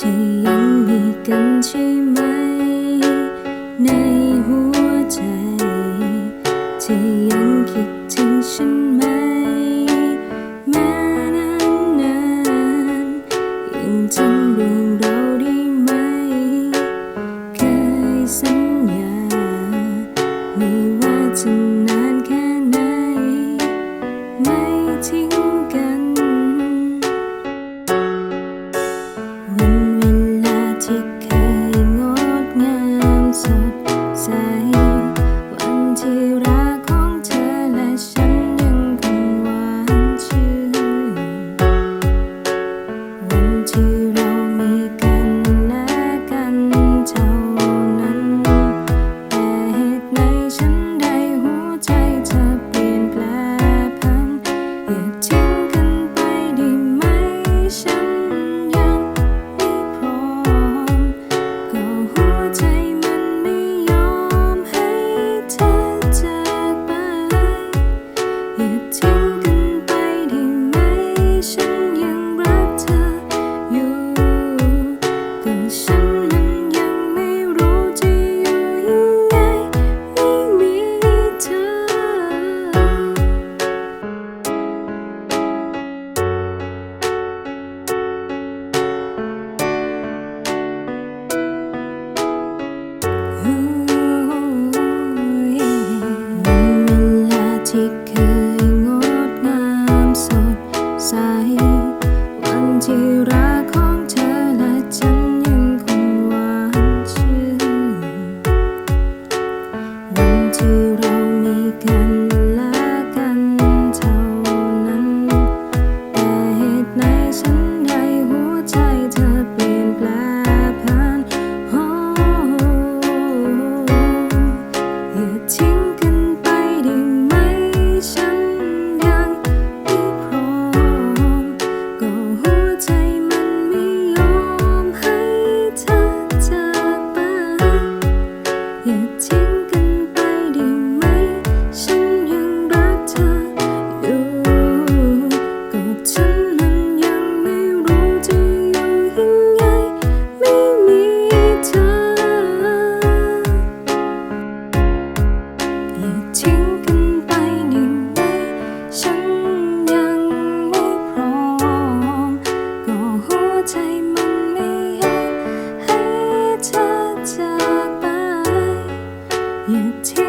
จะยังมีกันใช่ไหม ในหัวใจ จะยังคิดถึงฉันไหมม้นานนยังจำเรื่องเราได้ไหม เคยสัญญาม่ว่าจะ you. ใจมันไม่ยอมให้เธอจากไปหยุดที่